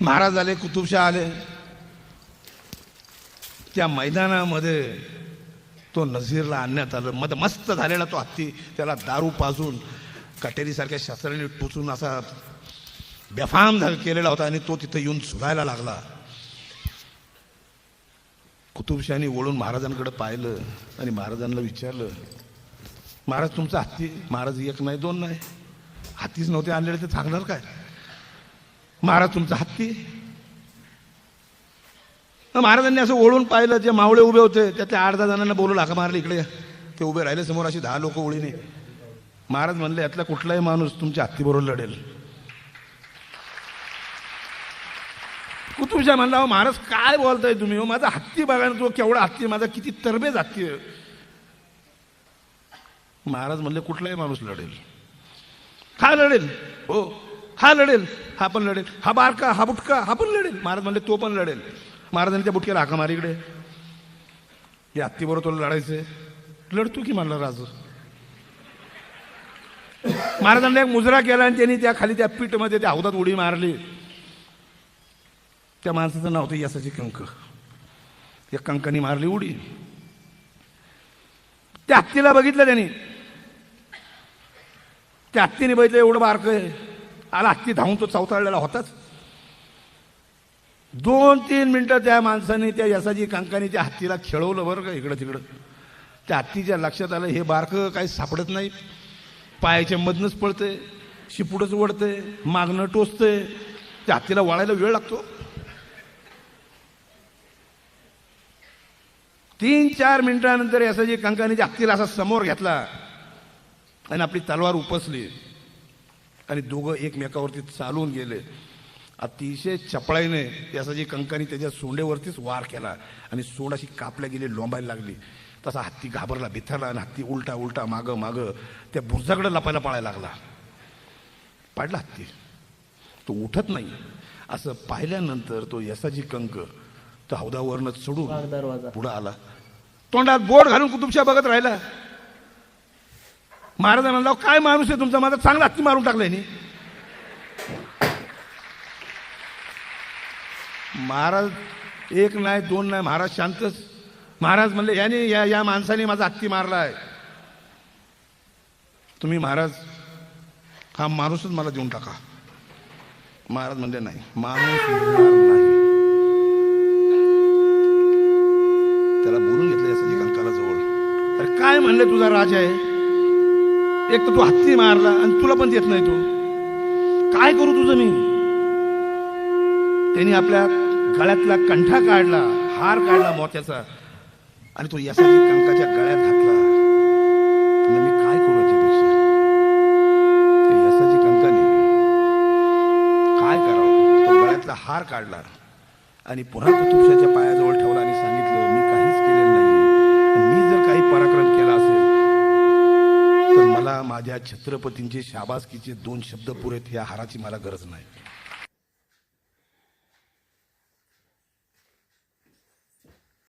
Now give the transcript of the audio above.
महाराज आले कुतुबशाह आले. त्या मैदानामध्ये तो नझीरला आणण्यात आलं. मद मस्त झालेला तो हत्ती. त्याला दारू पाजून कटेरीसारख्या शस्त्राने टोचून असा बेफाम केलेला होता आणि तो तिथं येऊन झुलायला लागला. कुतुबशाही ओळून महाराजांकडे पाहिलं आणि महाराजांना विचारलं महाराज तुमचा हत्ती महाराज एक नाही दोन नाही. हत्तीच नव्हते आणलेले ते सांगणार काय? महाराज तुमचा हत्ती महाराजांनी असं ओढून पाहिलं जे मावळे उभे होते त्यातल्या आठ दहा जणांना बोलू हाका मारले इकडे. ते उभे राहिले समोर अशी दहा लोक ओळीने. महाराज म्हणले यातला कुठलाही माणूस तुमच्या हत्तीबरोबर लढेल. कुतुबशा म्हणला "अहो, महाराज काय बोलताय तुम्ही? हो माझा हत्ती बघा ना तो केवढा हत्ती माझा किती तरबेज हत्ती आहे. महाराज म्हणले कुठलाही माणूस लढेल. काय लढेल? हो हा लढेल हा पण लढेल. हा बारका हा बुटका हा पण लढेल. महाराज म्हणले तो पण लढेल. महाराजांनी त्या बुटक्याला हाका मार इकडे. या हत्तीबरोबर तुला लढायचंय. लढतो की म्हणला राजू? महाराजांनी एक मुजरा केला आणि त्यांनी त्या खाली त्या पीठमध्ये त्या हौदात उडी मारली. त्या माणसाचं नाव होतं यसाची कंक या कंकानी मारली उडी. त्या हत्तीला बघितलं त्यांनी. त्या हत्तीने बघितलं एवढं बारकं आहे. आला हत्ती धावून तो चावताळलेला होताच. दोन तीन मिनटं त्या माणसाने त्या यसाजी कांकाने त्या हत्तीला खेळवलं बरं का इकडं तिकडं. त्या हत्तीच्या लक्षात आलं हे बारकं काही सापडत नाही. पायाच्या मधनंच पळतंय शिपुडच वडतंय मागणं टोचतंय. त्या हत्तीला वळायला वेळ लागतो. तीन चार मिनिटानंतर यसाजी कांकाने त्या हत्तीला असा समोर घेतला आणि आपली तलवार उपसली. आणि दोघं एकमेकावरती चालून गेले. अतिशय चपळाईने याचा कंकानी त्याच्या सोंडेवरतीच वार केला आणि सोंड अशी कापल्या गेली लोंबायला लागली. तसा हत्ती घाबरला भिथरला आणि हत्ती उलटा उलटा मागं मागं त्या बुरजाकडे लपायला पळायला लागला. पाडला हत्ती. तो उठत नाही. असं पाहिल्यानंतर तो यसाची कंक तो हौदावरनं चढून पुढं आला. तोंडात बोट घालून कुतुबशा बघत राहिला. महाराजांना म्हणला काय माणूस आहे तुमचा? माझा चांगला हत्ती मारून टाकलाय नी. महाराज एक नाही दोन नाही महाराज शांतच महाराज म्हणले याने या या माणसाने माझा हत्ती मारलाय. तुम्ही महाराज हा माणूसच मला देऊन टाका. महाराज म्हणले नाही माणूस नाही. त्याला बोलून घेतलं यासाठी कंकाला जवळ. अरे काय म्हणले तुझा राजा आहे? एक तर तू हत्ती मारला आणि तुला पण देत नाही तू. काय करू तुझं मी? त्यांनी आपल्या गळ्यातला कंठा काढला हार काढला मोत्याचा आणि तो यासाठी कंकाच्या गळ्यात घातला. मी काय करू याच्यापेक्षा? यसाची कंकाने काय करावं? तो गळ्यातला हार काढला आणि पुन्हा कुतुबशाच्या पायाजवळ ठेवला आणि सांगितलं मी काहीच केलेलं नाही आणि मी जर काही पराक्रम केला असेल तर मला माझ्या छत्रपतींचे शाबासकीचे दोन शब्द पुरेत या हाराची मला गरज नाही.